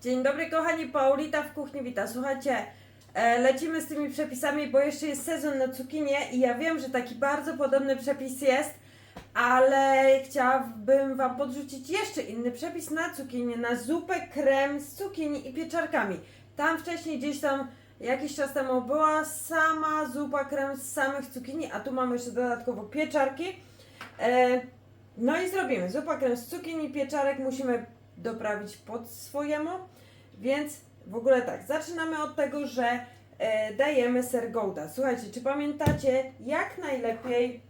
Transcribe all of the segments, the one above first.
Dzień dobry kochani, Paulita w kuchni wita. Słuchajcie, e, lecimy z tymi przepisami, bo jeszcze jest sezon na cukinię i ja wiem, że taki bardzo podobny przepis jest, ale chciałabym Wam podrzucić jeszcze inny przepis na cukinię, na zupę krem z cukinii i pieczarkami. Tam wcześniej gdzieś tam jakiś czas temu była sama zupa krem z samych cukinii, a tu mamy jeszcze dodatkowo pieczarki. E, no i zrobimy zupa krem z cukinii, pieczarek musimy doprawić pod swojemu, więc w ogóle tak, zaczynamy od tego, że e, dajemy ser Gouda. Słuchajcie, czy pamiętacie jak najlepiej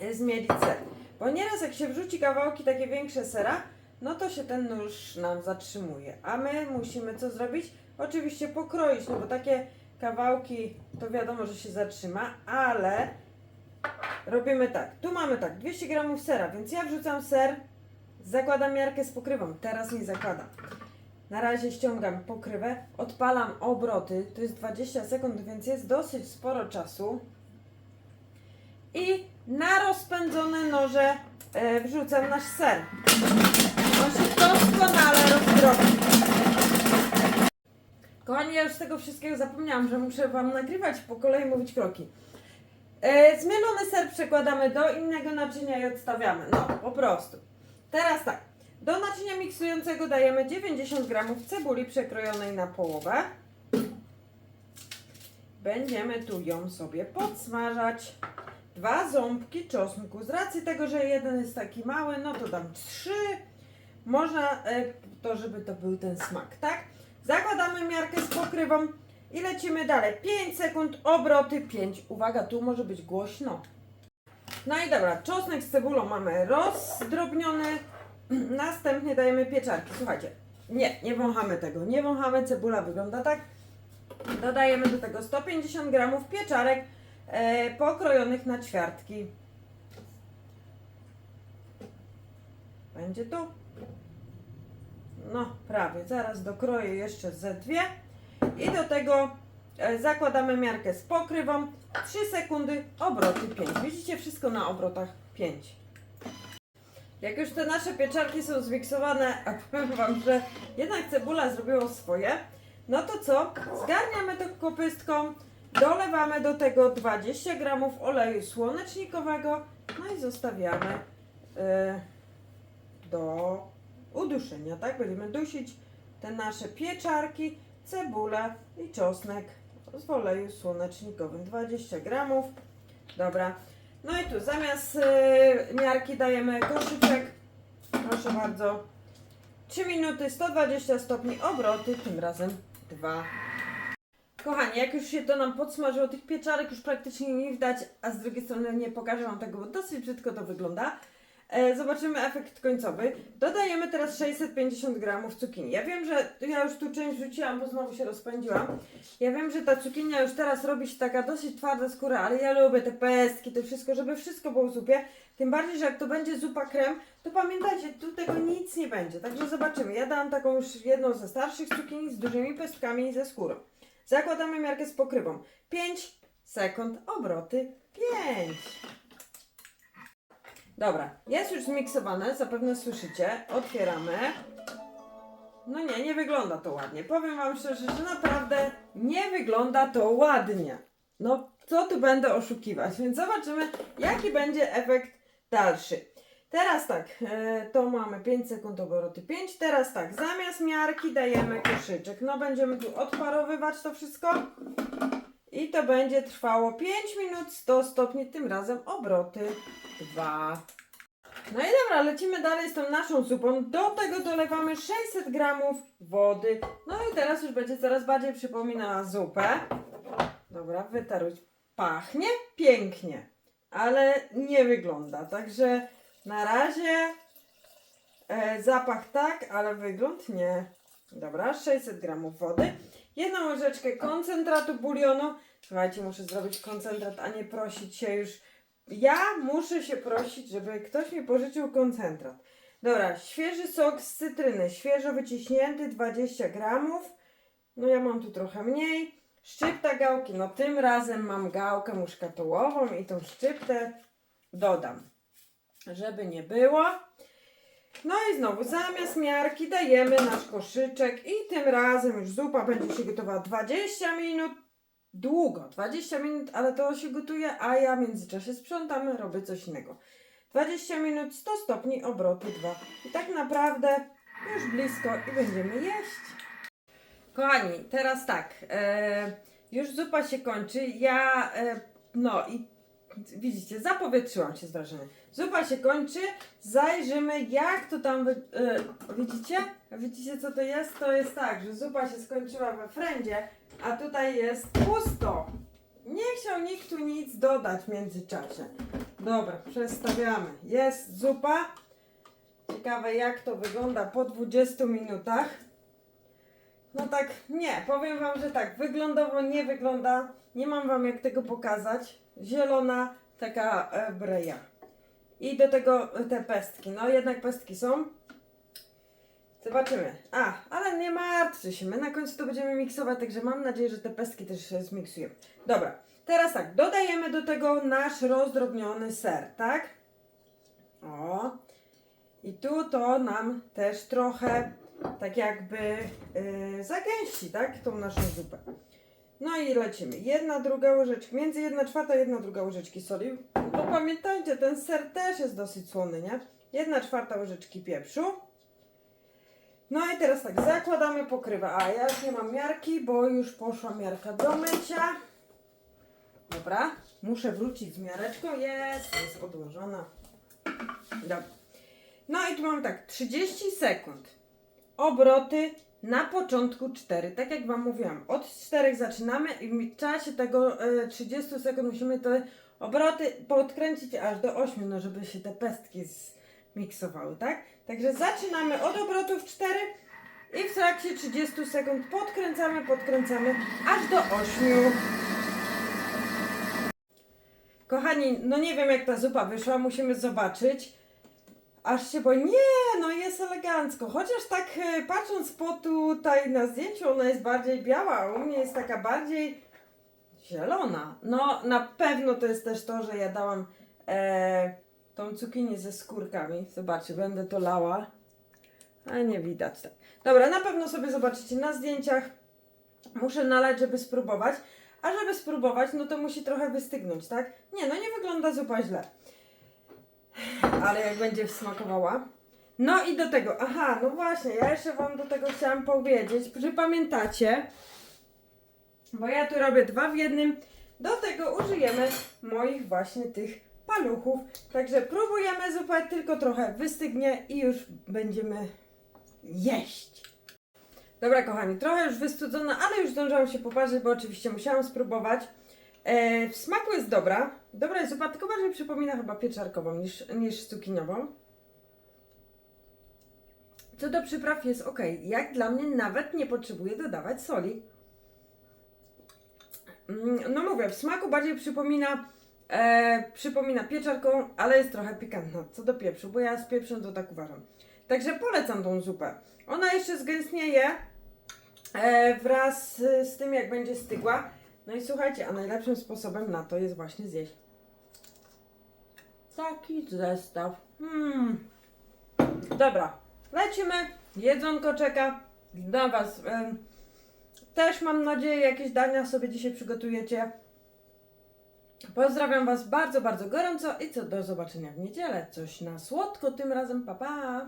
e, zmielić ser? Bo nieraz jak się wrzuci kawałki takie większe sera, no to się ten nóż nam zatrzymuje, a my musimy co zrobić? Oczywiście pokroić, no bo takie kawałki to wiadomo, że się zatrzyma, ale robimy tak. Tu mamy tak, 200 gramów sera, więc ja wrzucam ser, zakładam miarkę z pokrywą. Teraz nie zakładam. Na razie ściągam pokrywę, odpalam obroty, to jest 20 sekund, więc jest dosyć sporo czasu. I na rozpędzone noże e, wrzucam nasz ser. On się doskonale rozdrobi. Kochani, ja już z tego wszystkiego zapomniałam, że muszę Wam nagrywać po kolei mówić kroki. E, zmielony ser przekładamy do innego naczynia i odstawiamy. No, po prostu. Teraz tak. Do naczynia miksującego dajemy 90 g cebuli przekrojonej na połowę. Będziemy tu ją sobie podsmażać. Dwa ząbki czosnku. Z racji tego, że jeden jest taki mały, no to dam trzy. Można e, to, żeby to był ten smak, tak? Zakładamy miarkę z pokrywą i lecimy dalej. 5 sekund, obroty 5. Uwaga, tu może być głośno. No i dobra, czosnek z cebulą mamy rozdrobniony. Następnie dajemy pieczarki. Słuchajcie, nie, nie wąchamy tego. Nie wąchamy, cebula wygląda tak. Dodajemy do tego 150 gramów pieczarek e, pokrojonych na ćwiartki. Będzie tu. No, prawie. Zaraz dokroję jeszcze ze dwie. I do tego zakładamy miarkę z pokrywą. 3 sekundy, obroty 5. Widzicie wszystko na obrotach 5. Jak już te nasze pieczarki są zmiksowane, a powiem Wam, że jednak cebula zrobiło swoje, no to co? Zgarniamy to kopystką, dolewamy do tego 20 gramów oleju słonecznikowego, no i zostawiamy e, do uduszenia, tak? Będziemy dusić te nasze pieczarki, cebulę i czosnek w oleju słonecznikowym 20 gramów. Dobra. No i tu zamiast yy, miarki dajemy koszyczek. Proszę bardzo. 3 minuty, 120 stopni, obroty, tym razem 2. Kochani, jak już się to nam podsmażyło, tych pieczarek już praktycznie nie widać, a z drugiej strony nie pokażę Wam tego, bo dosyć brzydko to wygląda. E, zobaczymy efekt końcowy. Dodajemy teraz 650 gramów cukinii. Ja wiem, że ja już tu część rzuciłam, bo znowu się rozpędziłam. Ja wiem, że ta cukinia już teraz robi się taka dosyć twarda skóra, ale ja lubię te pestki, to wszystko, żeby wszystko było w zupie. Tym bardziej, że jak to będzie zupa krem, to pamiętajcie, tu tego nic nie będzie. Także zobaczymy. Ja dałam taką już jedną ze starszych cukinii z dużymi pestkami i ze skórą. Zakładamy miarkę z pokrywą. 5 sekund, obroty 5. Dobra, jest już zmiksowane, zapewne słyszycie. Otwieramy. No nie, nie wygląda to ładnie. Powiem Wam szczerze, że naprawdę nie wygląda to ładnie. No, co tu będę oszukiwać? Więc zobaczymy, jaki będzie efekt dalszy. Teraz tak, e, to mamy 5 sekund obroty 5. Teraz tak, zamiast miarki dajemy koszyczek. No, będziemy tu odparowywać to wszystko. I to będzie trwało 5 minut 100 stopni, tym razem obroty 2. No i dobra, lecimy dalej z tą naszą zupą. Do tego dolewamy 600 gramów wody. No i teraz już będzie coraz bardziej przypominała zupę. Dobra, wytarć. Pachnie pięknie, ale nie wygląda. Także na razie e, zapach tak, ale wygląd nie. Dobra, 600 gramów wody. Jedną łyżeczkę koncentratu bulionu. Słuchajcie, muszę zrobić koncentrat, a nie prosić się już. Ja muszę się prosić, żeby ktoś mi pożyczył koncentrat. Dobra, świeży sok z cytryny, świeżo wyciśnięty 20 gramów. No ja mam tu trochę mniej. Szczypta gałki, no tym razem mam gałkę muszkatołową i tą szczyptę dodam, żeby nie było. No i znowu zamiast miarki dajemy nasz koszyczek i tym razem już zupa będzie się gotowała 20 minut. Długo, 20 minut, ale to się gotuje, a ja w międzyczasie sprzątam, robię coś innego. 20 minut, 100 stopni, obroty 2. I tak naprawdę już blisko i będziemy jeść. Kochani, teraz tak, e, już zupa się kończy, ja, e, no i widzicie, zapowietrzyłam się z wrażenia. Zupa się kończy, zajrzymy jak to tam, wy, e, widzicie? Widzicie co to jest? To jest tak, że zupa się skończyła we frędzie, a tutaj jest pusto. Nie chciał nikt tu nic dodać w międzyczasie. Dobra, przestawiamy. Jest zupa. Ciekawe jak to wygląda po 20 minutach. No tak, nie, powiem Wam, że tak, wyglądowo nie wygląda, nie mam Wam jak tego pokazać. Zielona, taka breja. I do tego e, te pestki, no jednak pestki są. Zobaczymy. A, ale nie martwcie się, my na końcu to będziemy miksować, także mam nadzieję, że te pestki też zmiksujemy. Dobra, teraz tak, dodajemy do tego nasz rozdrobniony ser, tak? O, i tu to nam też trochę tak jakby yy, zagęści, tak? Tą naszą zupę. No i lecimy. Jedna, druga łyżeczka, między jedna czwarta, jedna druga łyżeczki soli. Bo pamiętajcie, ten ser też jest dosyć słony, nie? Jedna czwarta łyżeczki pieprzu. No i teraz tak, zakładamy pokrywę. A ja już nie mam miarki, bo już poszła miarka do mycia. Dobra, muszę wrócić z miareczką. Jest, jest odłożona. Dobra. No i tu mamy tak, 30 sekund. Obroty na początku 4. Tak jak Wam mówiłam, od 4 zaczynamy i w czasie tego e, 30 sekund musimy te obroty podkręcić aż do 8, no żeby się te pestki zmiksowały, tak? Także zaczynamy od obrotów 4 i w trakcie 30 sekund podkręcamy, podkręcamy aż do 8. Kochani, no nie wiem jak ta zupa wyszła, musimy zobaczyć. Aż się boję. Nie, no jest elegancko. Chociaż tak e, patrząc po tutaj na zdjęciu, ona jest bardziej biała, a u mnie jest taka bardziej zielona. No na pewno to jest też to, że ja dałam e, tą cukinię ze skórkami. Zobaczcie, będę to lała. A nie widać tak. Dobra, na pewno sobie zobaczycie na zdjęciach. Muszę nalać, żeby spróbować. A żeby spróbować, no to musi trochę wystygnąć, tak? Nie, no nie wygląda zupa źle ale jak będzie smakowała. No i do tego, aha, no właśnie, ja jeszcze Wam do tego chciałam powiedzieć, że pamiętacie, bo ja tu robię dwa w jednym, do tego użyjemy moich właśnie tych paluchów. Także próbujemy zupę, tylko trochę wystygnie i już będziemy jeść. Dobra kochani, trochę już wystudzona, ale już zdążyłam się poparzyć, bo oczywiście musiałam spróbować. E, w smaku jest dobra. Dobra zupa, tylko bardziej przypomina chyba pieczarkową niż, niż cukiniową. Co do przypraw jest ok. Jak dla mnie nawet nie potrzebuję dodawać soli. Mm, No mówię, w smaku bardziej przypomina, e, przypomina pieczarką, ale jest trochę pikantna. Co do pieprzu, bo ja z pieprzem to tak uważam. Także polecam tą zupę. Ona jeszcze zgęstnieje e, wraz z tym, jak będzie stygła. No i słuchajcie, a najlepszym sposobem na to jest właśnie zjeść taki zestaw. Hmm. Dobra, lecimy. Jedzonko czeka dla Was. Też mam nadzieję, jakieś dania sobie dzisiaj przygotujecie. Pozdrawiam Was bardzo, bardzo gorąco i co do zobaczenia w niedzielę. Coś na słodko tym razem. Pa, pa!